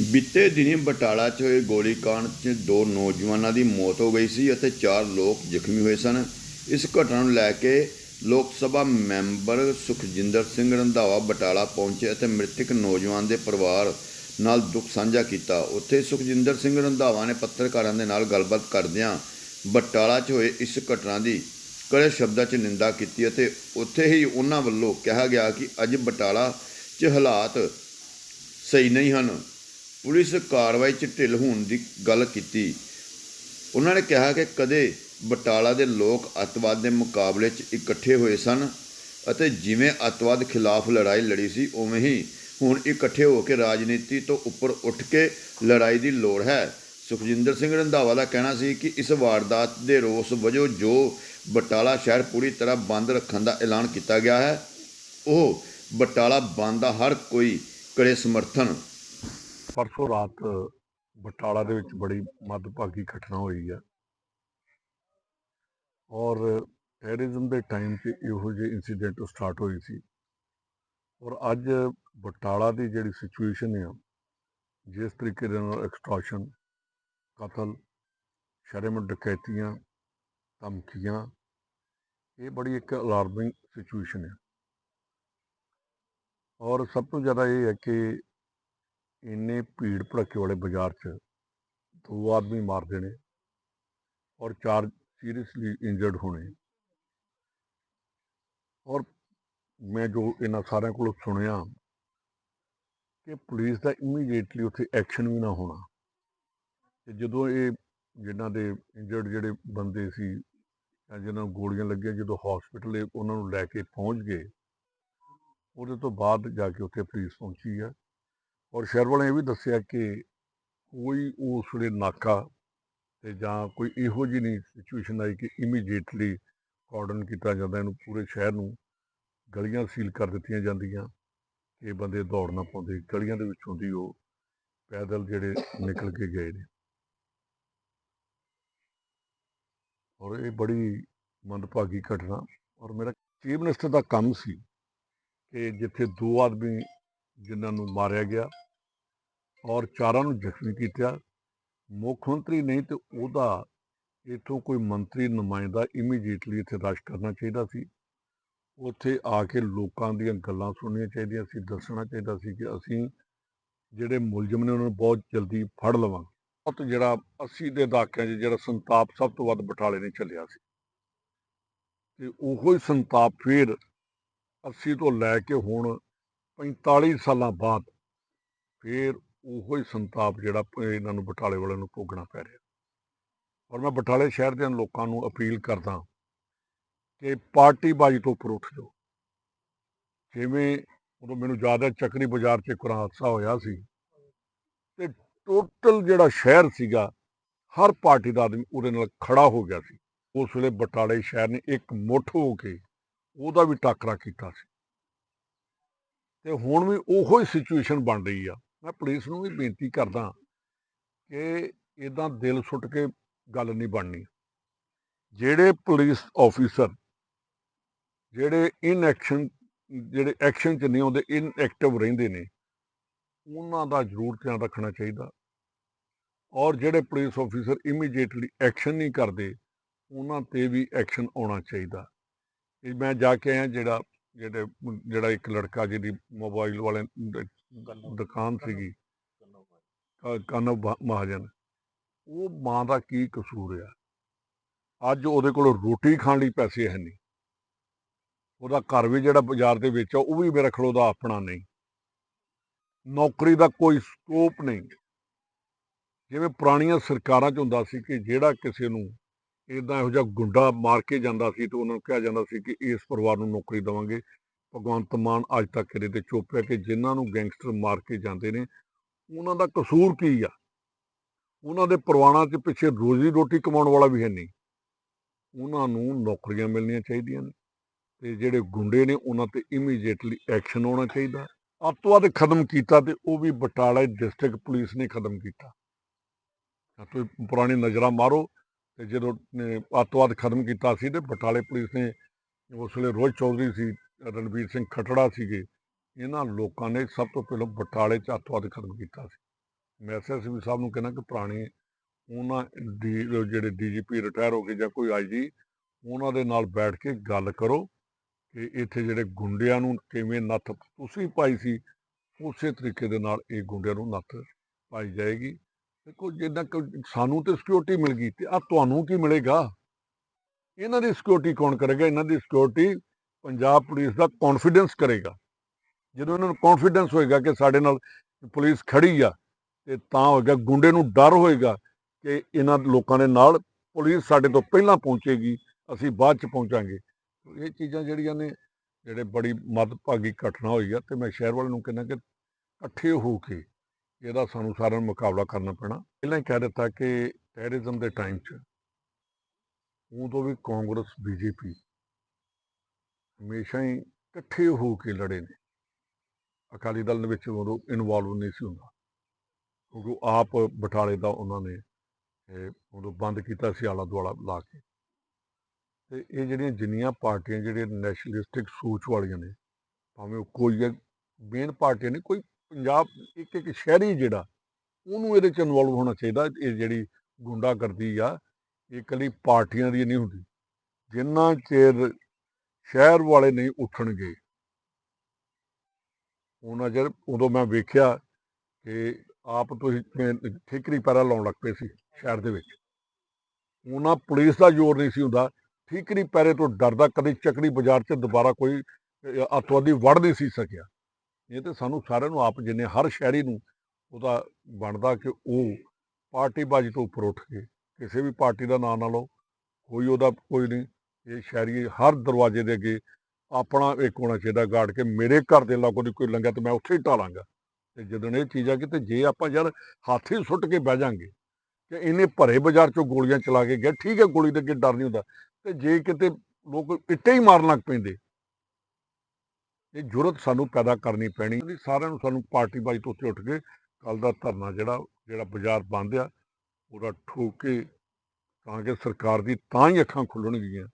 ਬੀਤੇ ਦਿਨੀ ਬਟਾਲਾ 'ਚ ਹੋਏ ਗੋਲੀकांड 'ਚ ਦੋ ਨੌਜਵਾਨਾਂ ਦੀ ਮੌਤ ਹੋ ਗਈ ਸੀ ਅਤੇ ਚਾਰ ਲੋਕ ਜ਼ਖਮੀ ਹੋਏ ਸਨ। ਇਸ ਘਟਨਾ ਨੂੰ ਲੈ ਕੇ ਲੋਕ ਸਭਾ ਮੈਂਬਰ ਸੁਖਜਿੰਦਰ ਸਿੰਘ ਰੰਧਾਵਾ ਬਟਾਲਾ ਪਹੁੰਚੇ ਅਤੇ ਮ੍ਰਿਤਕ ਨੌਜਵਾਨ ਦੇ ਪਰਿਵਾਰ ਨਾਲ ਦੁੱਖ ਸਾਂਝਾ ਕੀਤਾ। ਉੱਥੇ ਸੁਖਜਿੰਦਰ ਸਿੰਘ ਰੰਧਾਵਾ ਨੇ ਪੱਤਰਕਾਰਾਂ ਦੇ ਨਾਲ ਗੱਲਬਾਤ ਕਰਦਿਆਂ ਬਟਾਲਾ 'ਚ ਹੋਏ ਇਸ ਘਟਨਾ ਦੀ ਕੜੇ ਸ਼ਬਦਾਂ 'ਚ ਨਿੰਦਾ ਕੀਤੀ ਅਤੇ ਉੱਥੇ ਹੀ ਉਹਨਾਂ ਵੱਲੋਂ ਕਿਹਾ ਗਿਆ ਕਿ ਅੱਜ ਬਟਾਲਾ 'ਚ ਹਾਲਾਤ ਸਹੀ ਨਹੀਂ ਹਨ। ਪੁਲਿਸ ਕਾਰਵਾਈ 'ਚ ਢਿੱਲ ਹੋਣ ਦੀ ਗੱਲ ਕੀਤੀ। ਉਹਨਾਂ ਨੇ ਕਿਹਾ ਕਿ ਕਦੇ ਬਟਾਲਾ ਦੇ ਲੋਕ ਅੱਤਵਾਦ ਦੇ ਮੁਕਾਬਲੇ 'ਚ ਇਕੱਠੇ ਹੋਏ ਸਨ ਅਤੇ ਜਿਵੇਂ ਅੱਤਵਾਦ ਖਿਲਾਫ ਲੜਾਈ ਲੜੀ ਸੀ, ਉਵੇਂ ਹੀ ਹੁਣ ਇਕੱਠੇ ਹੋ ਕੇ ਰਾਜਨੀਤੀ ਤੋਂ ਉੱਪਰ ਉੱਠ ਕੇ ਲੜਾਈ ਦੀ ਲੋੜ ਹੈ। ਸੁਖਜਿੰਦਰ ਸਿੰਘ ਰੰਧਾਵਾ ਦਾ ਕਹਿਣਾ ਸੀ ਕਿ ਇਸ ਵਾਰਦਾਤ ਦੇ ਰੋਸ ਵਜੋਂ ਜੋ ਬਟਾਲਾ ਸ਼ਹਿਰ ਪੂਰੀ ਤਰ੍ਹਾਂ ਬੰਦ ਰੱਖਣ ਦਾ ਐਲਾਨ ਕੀਤਾ ਗਿਆ ਹੈ, ਉਹ ਬਟਾਲਾ ਬੰਦ ਦਾ ਹਰ ਕੋਈ ਕਰੇ ਸਮਰਥਨ। ਪਰਸੋਂ ਰਾਤ ਬਟਾਲਾ ਦੇ ਵਿੱਚ ਬੜੀ ਮੱਦਭਾਗੀ ਘਟਨਾ ਹੋਈ ਹੈ। ਔਰ ਟੈਰਰਿਜ਼ਮ ਦੇ ਟਾਈਮ 'ਚ ਇਹੋ ਜਿਹੇ ਇਨਸੀਡੈਂਟ ਸਟਾਰਟ ਹੋਈ ਸੀ। ਔਰ ਅੱਜ ਬਟਾਲਾ ਦੀ ਜਿਹੜੀ ਸਿਚੁਏਸ਼ਨ ਹੈ ਜਿਸ ਤਰੀਕੇ ਦੇ ਨਾਲ ਐਕਸਟ੍ਰੈਸ਼ਨ ਕਤਲ, ਸ਼ਰਮ, ਡਕੈਤੀਆਂ, ਧਮਕੀਆਂ, ਇਹ ਬੜੀ ਇੱਕ ਅਲਾਰਮਿੰਗ ਸਿਚੁਏਸ਼ਨ ਹੈ ਔਰ ਸਭ ਤੋਂ ਜ਼ਿਆਦਾ ਇਹ ਹੈ ਕਿ ਇੰਨੇ ਭੀੜ ਭੜੱਕੇ ਵਾਲੇ ਬਾਜ਼ਾਰ 'ਚ ਦੋ ਆਦਮੀ ਮਾਰ ਦੇਣੇ ਔਰ ਚਾਰ ਸੀਰੀਅਸਲੀ ਇੰਜਰਡ ਹੋਣੇ। ਔਰ ਮੈਂ ਜੋ ਇਹਨਾਂ ਸਾਰਿਆਂ ਕੋਲੋਂ ਸੁਣਿਆ ਕਿ ਪੁਲਿਸ ਦਾ ਇਮੀਡੀਏਟਲੀ ਉੱਥੇ ਐਕਸ਼ਨ ਵੀ ਨਾ ਹੋਣਾ। ਤੇ ਜਦੋਂ ਇਹ ਜਿਨ੍ਹਾਂ ਦੇ ਇੰਜਰਡ ਜਿਹੜੇ ਬੰਦੇ ਸੀ ਜਾਂ ਜਿਨ੍ਹਾਂ ਨੂੰ ਗੋਲੀਆਂ ਲੱਗੀਆਂ, ਜਦੋਂ ਹਸਪੀਟਲ ਉਹਨਾਂ ਨੂੰ ਲੈ ਕੇ ਪਹੁੰਚ ਗਏ, ਉਹਦੇ ਤੋਂ ਬਾਅਦ ਜਾ ਕੇ ਉੱਥੇ ਪੁਲਿਸ ਪਹੁੰਚੀ ਹੈ ਔਰ ਸ਼ਹਿਰ ਵਾਲਿਆਂ ਇਹ ਵੀ ਦੱਸਿਆ ਕਿ ਕੋਈ ਉਸ ਵੇਲੇ ਨਾਕਾ ਤੇ ਜਾਂ ਕੋਈ ਇਹੋ ਜਿਹੀ ਨਹੀਂ ਸਿਚੁਏਸ਼ਨ ਆਈ ਕਿ ਇਮੀਡੀਏਟਲੀ ਕਾਰਡਨ ਕੀਤਾ ਜਾਂਦਾ, ਇਹਨੂੰ ਪੂਰੇ ਸ਼ਹਿਰ ਨੂੰ ਗਲੀਆਂ ਸੀਲ ਕਰ ਦਿੱਤੀਆਂ ਜਾਂਦੀਆਂ ਕਿ ਬੰਦੇ ਦੌੜ ਨਾ ਪਾਉਂਦੇ, ਗਲੀਆਂ ਦੇ ਵਿੱਚੋਂ ਦੀ ਉਹ ਪੈਦਲ ਜਿਹੜੇ ਨਿਕਲ ਕੇ ਗਏ ਨੇ। ਔਰ ਇਹ ਬੜੀ ਮੰਦਭਾਗੀ ਘਟਨਾ ਔਰ ਮੇਰਾ ਚੀਫ ਮਿਨਿਸਟਰ ਦਾ ਕੰਮ ਸੀ ਕਿ ਜਿੱਥੇ ਦੋ ਆਦਮੀ ਜਿਨ੍ਹਾਂ ਨੂੰ ਮਾਰਿਆ ਗਿਆ ਔਰ ਚਾਰਾਂ ਨੂੰ ਜ਼ਖਮੀ ਕੀਤਾ। ਮੁੱਖ ਮੰਤਰੀ ਨਹੀਂ ਤੇ ਉਹਦਾ ਇਥੋਂ ਕੋਈ ਮੰਤਰੀ ਨੁਮਾਇੰਦਾ ਇਮੀਡੀਏਟਲੀ ਇੱਥੇ ਰਸ਼ ਕਰਨਾ ਚਾਹੀਦਾ ਸੀ। ਉੱਥੇ ਆ ਕੇ ਲੋਕਾਂ ਦੀਆਂ ਗੱਲਾਂ ਸੁਣਨੀਆਂ ਚਾਹੀਦੀਆਂ ਸੀ, ਦੱਸਣਾ ਚਾਹੀਦਾ ਸੀ ਕਿ ਅਸੀਂ ਜਿਹੜੇ ਮੁਲਜ਼ਮ ਨੇ ਉਹਨਾਂ ਨੂੰ ਬਹੁਤ ਜਲਦੀ ਫੜ ਲਵਾਂਗੇ। ਬਹੁਤ ਜਿਹੜਾ 80 ਦੇ ਦਹਾਕਿਆਂ 'ਚ ਜਿਹੜਾ ਸੰਤਾਪ ਸਭ ਤੋਂ ਵੱਧ ਬਟਾਲੇ ਨੇ ਚੱਲਿਆ ਸੀ। ਤੇ ਉਹੋ ਹੀ ਸੰਤਾਪ ਫਿਰ 80 ਤੋਂ ਲੈ ਕੇ ਹੁਣ 45 ਸਾਲਾਂ ਬਾਅਦ ਫਿਰ ਉਹੋ ਹੀ ਸੰਤਾਪ ਜਿਹੜਾ ਇਹਨਾਂ ਨੂੰ ਬਟਾਲੇ ਵਾਲਿਆਂ ਨੂੰ ਭੋਗਣਾ ਪੈ ਰਿਹਾ। ਔਰ ਮੈਂ ਬਟਾਲੇ ਸ਼ਹਿਰ ਦੇ ਲੋਕਾਂ ਨੂੰ ਅਪੀਲ ਕਰਦਾ ਕਿ ਪਾਰਟੀਬਾਜ਼ੀ ਤੋਂ ਉੱਪਰ ਉੱਠ ਜਾਓ। ਜਿਵੇਂ ਉਦੋਂ ਮੈਨੂੰ ਯਾਦ ਹੈ ਚੱਕਰੀ ਬਾਜ਼ਾਰ 'ਚ ਇੱਕ ਹਾਦਸਾ ਹੋਇਆ ਸੀ ਤੇ ਟੋਟਲ ਜਿਹੜਾ ਸ਼ਹਿਰ ਸੀਗਾ, ਹਰ ਪਾਰਟੀ ਦਾ ਆਦਮੀ ਉਹਦੇ ਨਾਲ ਖੜਾ ਹੋ ਗਿਆ ਸੀ। ਉਸ ਵੇਲੇ ਬਟਾਲੇ ਸ਼ਹਿਰ ਨੇ ਇੱਕ ਮੁੱਠ ਹੋ ਕੇ ਉਹਦਾ ਵੀ ਟਾਕਰਾ ਕੀਤਾ ਸੀ। ਤੇ ਹੁਣ ਵੀ ਉਹੋ ਹੀ ਸਿਚੁਏਸ਼ਨ ਬਣ ਰਹੀ ਆ। ਮੈਂ ਪੁਲਿਸ ਨੂੰ ਵੀ ਬੇਨਤੀ ਕਰਦਾ ਕਿ ਇਦਾਂ ਦਿਲ ਸੁੱਟ ਕੇ ਗੱਲ ਨਹੀਂ ਬਣਨੀ। ਜਿਹੜੇ ਪੁਲਿਸ ਆਫੀਸਰ ਜਿਹੜੇ ਇਨ ਐਕਸ਼ਨ ਜਿਹੜੇ ਐਕਸ਼ਨ 'ਚ ਨਹੀਂ ਆਉਂਦੇ ਇਨ ਐਕਟਿਵ ਰਹਿੰਦੇ ਨੇ, ਉਹਨਾਂ ਦਾ ਜ਼ਰੂਰ ਧਿਆਨ ਰੱਖਣਾ ਚਾਹੀਦਾ। ਔਰ ਜਿਹੜੇ ਪੁਲਿਸ ਆਫੀਸਰ ਇਮੀਡੀਏਟਲੀ ਐਕਸ਼ਨ ਨਹੀਂ ਕਰਦੇ, ਉਹਨਾਂ ਤੇ ਵੀ ਐਕਸ਼ਨ ਆਉਣਾ ਚਾਹੀਦਾ। ਮੈਂ ਜਾ ਕੇ ਆਇਆ ਜਿਹੜਾ, ਜਿਹੜੇ, ਜਿਹੜਾ ਇੱਕ ਲੜਕਾ ਜਿਹਦੀ ਮੋਬਾਈਲ ਵਾਲੇ ਦੁਕਾਨ ਸੀਗੀ। ਕਾਨਵ ਮਹਾਜਨ। ਉਹ ਮਾਂ ਦਾ ਕੀ ਕਸੂਰ ਆ? ਅੱਜ ਉਹਦੇ ਕੋਲ ਰੋਟੀ ਖਾਣ ਲਈ ਪੈਸੇ ਹੈ ਨਹੀਂ। ਉਹਦਾ ਘਰ ਵੀ ਜਿਹੜਾ ਬਾਜ਼ਾਰ ਦੇ ਵਿੱਚ ਆ ਉਹ ਵੀ ਮੇਰਾ ਖਲੋ ਦਾ ਆਪਣਾ ਨਹੀਂ। ਨੌਕਰੀ ਦਾ ਕੋਈ ਸਕੋਪ ਨਹੀਂ। ਜਿਵੇਂ ਪੁਰਾਣੀਆਂ ਸਰਕਾਰਾਂ 'ਚ ਹੁੰਦਾ ਸੀ ਕਿ ਜਿਹੜਾ ਕਿਸੇ ਨੂੰ ਇਦਾਂ ਇਹੋ ਜਿਹਾ ਗੁੰਡਾ ਮਾਰ ਕੇ ਜਾਂਦਾ ਸੀ ਤੇ ਉਹਨਾਂ ਨੂੰ ਕਿਹਾ ਜਾਂਦਾ ਸੀ ਕਿ ਇਸ ਪਰਿਵਾਰ ਨੂੰ ਨੌਕਰੀ ਦੇਵਾਂਗੇ। ਭਗਵੰਤ ਮਾਨ ਅੱਜ ਤੱਕ ਇਹਦੇ ਤੇ ਚੁੱਪ ਹੈ ਕਿ ਜਿਨ੍ਹਾਂ ਨੂੰ ਗੈਂਗਸਟਰ ਮਾਰ ਕੇ ਜਾਂਦੇ ਨੇ, ਉਹਨਾਂ ਦਾ ਕਸੂਰ ਕੀ ਆ? ਉਹਨਾਂ ਦੇ ਪਰਿਵਾਰਾਂ 'ਚ ਪਿੱਛੇ ਰੋਜ਼ੀ ਰੋਟੀ ਕਮਾਉਣ ਵਾਲਾ ਵੀ ਹੈ ਨਹੀਂ। ਉਹਨਾਂ ਨੂੰ ਨੌਕਰੀਆਂ ਮਿਲਣੀਆਂ ਚਾਹੀਦੀਆਂ ਨੇ ਤੇ ਜਿਹੜੇ ਗੁੰਡੇ ਨੇ ਉਹਨਾਂ ਤੇ ਇਮੀਡੀਏਟਲੀ ਐਕਸ਼ਨ ਹੋਣਾ ਚਾਹੀਦਾ। ਅੱਤਵਾਦ ਖਤਮ ਕੀਤਾ ਤੇ ਉਹ ਵੀ ਬਟਾਲਾ ਡਿਸਟ੍ਰਿਕਟ ਪੁਲਿਸ ਨੇ ਖਤਮ ਕੀਤਾ। ਤਾਂ ਤੁਸੀਂ ਪੁਰਾਣੀ ਨਜ਼ਰਾਂ ਮਾਰੋ ਤੇ ਜਦੋਂ ਅੱਤਵਾਦ ਖਤਮ ਕੀਤਾ ਸੀ ਤੇ ਬਟਾਲੇ ਪੁਲਿਸ ਨੇ ਉਸ ਵੇਲੇ ਰੋਹਿਤ ਚੌਧਰੀ ਸੀ ਰਣਵੀਰ ਸਿੰਘ ਖਟੜਾ ਸੀਗੇ, ਇਹਨਾਂ ਲੋਕਾਂ ਨੇ ਸਭ ਤੋਂ ਪਹਿਲਾਂ ਬਟਾਲੇ 'ਚ ਅੱਤਵਾਦ ਖਤਮ ਕੀਤਾ ਸੀ। ਮੈਂ ਐਸਐਸਪੀ ਸਾਹਿਬ ਨੂੰ ਕਹਿੰਦਾ ਕਿ ਪੁਰਾਣੇ ਉਹਨਾਂ ਦੀ, ਜਿਹੜੇ ਡੀਜੀਪੀ ਰਿਟਾਇਰ ਹੋ ਗਏ ਜਾਂ ਕੋਈ ਆਈਜੀ ਉਹਨਾਂ ਦੇ ਨਾਲ ਬੈਠ ਕੇ ਗੱਲ ਕਰੋ ਕਿ ਇੱਥੇ ਜਿਹੜੇ ਗੁੰਡਿਆਂ ਨੂੰ ਕਿਵੇਂ ਨੱਥ ਤੁਸੀਂ ਪਾਈ ਸੀ, ਉਸੇ ਤਰੀਕੇ ਦੇ ਨਾਲ ਇਹ ਗੁੰਡਿਆਂ ਨੂੰ ਨੱਥ ਪਾਈ ਜਾਏਗੀ। ਦੇਖੋ ਜਿੱਦਾਂ ਕਿ ਸਾਨੂੰ ਤੇ ਸਿਕਿਉਰਿਟੀ ਮਿਲ ਗਈ ਤੇ ਆ ਤੁਹਾਨੂੰ ਕੀ ਮਿਲੇਗਾ? ਇਹਨਾਂ ਦੀ ਸਿਕਿਉਰਿਟੀ ਕੌਣ ਕਰੇਗਾ? ਇਹਨਾਂ ਦੀ ਸਿਕਿਉਰਿਟੀ ਪੰਜਾਬ ਪੁਲਿਸ ਦਾ ਕੌਨਫੀਡੈਂਸ ਕਰੇਗਾ। ਜਦੋਂ ਇਹਨਾਂ ਨੂੰ ਕੌਨਫੀਡੈਂਸ ਹੋਏਗਾ ਕਿ ਸਾਡੇ ਨਾਲ ਪੁਲਿਸ ਖੜੀ ਆ, ਤੇ ਤਾਂ ਹੋਏਗਾ, ਗੁੰਡੇ ਨੂੰ ਡਰ ਹੋਏਗਾ ਕਿ ਇਹਨਾਂ ਲੋਕਾਂ ਦੇ ਨਾਲ ਪੁਲਿਸ ਸਾਡੇ ਤੋਂ ਪਹਿਲਾਂ ਪਹੁੰਚੇਗੀ, ਅਸੀਂ ਬਾਅਦ ਚ ਪਹੁੰਚਾਂਗੇ। ਇਹ ਚੀਜ਼ਾਂ ਜਿਹੜੀਆਂ ਨੇ, ਜਿਹੜੇ ਬੜੀ ਮੱਦਭਾਗੀ ਘਟਨਾ ਹੋਈ ਆ, ਤੇ ਮੈਂ ਸ਼ਹਿਰ ਵਾਲਿਆਂ ਨੂੰ ਕਹਿੰਦਾ ਕਿ ਇਕੱਠੇ ਹੋ ਕੇ ਇਹਦਾ ਸਾਨੂੰ ਸਾਰਿਆਂ ਨੂੰ ਮੁਕਾਬਲਾ ਕਰਨਾ ਪੈਣਾ। ਪਹਿਲਾਂ ਹੀ ਕਹਿ ਦਿੱਤਾ ਕਿ ਟੈਰਰਿਜ਼ਮ ਦੇ ਟਾਈਮ 'ਚ, ਉਦੋਂ ਵੀ ਕਾਂਗਰਸ, ਬੀਜੇਪੀ ਹਮੇਸ਼ਾ ਹੀ ਇਕੱਠੇ ਹੋ ਕੇ ਲੜੇ ਨੇ। ਅਕਾਲੀ ਦਲ ਦੇ ਵਿੱਚ ਉਦੋਂ ਇਨਵੋਲਵ ਨਹੀਂ ਸੀ ਹੁੰਦਾ। ਕਿਉਂਕਿ ਉਹ ਆਪ ਬਟਾਲੇ ਦਾ ਉਹਨਾਂ ਨੇ ਇਹ ਉਦੋਂ ਬੰਦ ਕੀਤਾ ਸੀ ਆਲਾ ਦੁਆਲਾ ਲਾ ਕੇ। ਤੇ ਇਹ ਜਿਹੜੀਆਂ ਜਿੰਨੀਆਂ ਪਾਰਟੀਆਂ, ਜਿਹੜੀਆਂ ਨੈਸ਼ਨਲਿਸਟਿਕ ਸੋਚ ਵਾਲੀਆਂ ਨੇ, ਭਾਵੇਂ ਉਹ ਕੋਈ ਮੇਨ ਪਾਰਟੀ ਨਹੀਂ, ਕੋਈ ਪੰਜਾਬ ਇੱਕ ਇੱਕ ਸ਼ਹਿਰੀ ਜਿਹੜਾ, ਉਹਨੂੰ ਇਹਦੇ ਚ ਇਨਵੋਲਵ ਹੋਣਾ ਚਾਹੀਦਾ, ਇਹ ਜਿਹੜੀ ਗੁੰਡਾਗਰਦੀ ਆ, ਇਹ ਇਕੱਲੀ ਪਾਰਟੀਆਂ ਦੀ ਨਹੀਂ ਹੁੰਦੀ। ਜਿੰਨਾ ਚਿਰ ਸ਼ਹਿਰ ਵਾਲੇ ਨਹੀਂ ਉੱਠਣਗੇ। ਉਹਨਾਂ ਚਿਰ ਉਦੋਂ ਮੈਂ ਵੇਖਿਆ ਕਿ ਆਪ ਤੁਸੀਂ ਕਿਵੇਂ ਠਿਕਰੀ ਪੈਰਾ ਲਾਉਣ ਲੱਗ ਪਏ ਸੀ ਸ਼ਹਿਰ ਦੇ ਵਿੱਚ। ਉਹਨਾਂ ਪੁਲਿਸ ਦਾ ਜ਼ੋਰ ਨਹੀਂ ਸੀ ਹੁੰਦਾ। ਠੀਕਰੀ ਪੈਰੇ ਤੋਂ ਡਰਦਾ ਕਦੇ ਚੱਕੜੀ ਬਾਜ਼ਾਰ 'ਚ ਦੁਬਾਰਾ ਕੋਈ ਅਹ, ਅੱਤਵਾਦੀ ਵੜ ਨਹੀਂ ਸੀ ਸਕਿਆ। ਇਹ ਤੇ ਸਾਨੂੰ ਸਾਰਿਆਂ ਨੂੰ ਆਪ ਜਿੰਨੇ ਹਰ ਸ਼ਹਿਰੀ ਨੂੰ ਉਹਦਾ ਬਣਦਾ ਕਿ ਉਹ ਪਾਰਟੀਬਾਜ਼ੀ ਤੋਂ ਉੱਪਰ ਉੱਠ ਕੇ ਕਿਸੇ ਵੀ ਪਾਰਟੀ ਦਾ ਨਾਂ ਨਾ ਲਓ ਕੋਈ ਉਹਦਾ ਕੋਈ ਨਹੀਂ। ਇਹ ਸ਼ਹਿਰੀ ਹਰ ਦਰਵਾਜ਼ੇ ਦੇ ਅੱਗੇ ਆਪਣਾ ਇੱਕ ਹੋਣਾ ਚਾਹੀਦਾ ਗਾਰਡ ਕੇ ਮੇਰੇ ਘਰ ਦੇ ਲਾਗੋਂ ਦੀ ਕੋਈ ਲੰਘਿਆ ਤੇ ਮੈਂ ਉੱਥੇ ਹੀ ਢਾਲਾਂਗਾ ਤੇ ਜਦੋਂ ਇਹ ਚੀਜ਼ ਆ ਕਿ ਤੇ ਜੇ ਆਪਾਂ ਯਾਰ ਹੱਥ ਹੀ ਸੁੱਟ ਕੇ ਬਹਿ ਜਾਾਂਗੇ ਕਿ ਇਹਨੇ ਭਰੇ ਬਾਜ਼ਾਰ ਚੋਂ ਗੋਲੀਆਂ ਚਲਾ ਕੇ ਗਿਆ, ਠੀਕ ਹੈ ਗੋਲੀ ਦੇ ਅੱਗੇ ਡਰ ਨਹੀਂ ਹੁੰਦਾ। ਤੇ ਜੇ ਕਿਤੇ ਲੋਕ ਇੱਟੇ ਹੀ ਮਾਰਨ ਲੱਗ ਪੈਂਦੇ, ਇਹ ਜੁਰਤ ਸਾਨੂੰ ਪੈਦਾ ਕਰਨੀ ਪੈਣੀ। ਸਾਰਿਆਂ ਨੂੰ ਸਾਨੂੰ ਪਾਰਟੀ ਬਾਜੀ ਤੋਂ ਉੱਤੇ ਉੱਠ ਕੇ ਕੱਲ ਦਾ ਧਰਨਾ ਜਿਹੜਾ ਜਿਹੜਾ ਬਾਜ਼ਾਰ ਬੰਦ ਆ, ਉਹਦਾ ਠੋਕ ਕੇ ਤਾਂ ਕਿ ਸਰਕਾਰ ਦੀ ਤਾਂ ਹੀ ਅੱਖਾਂ ਖੁੱਲਣਗੀਆਂ।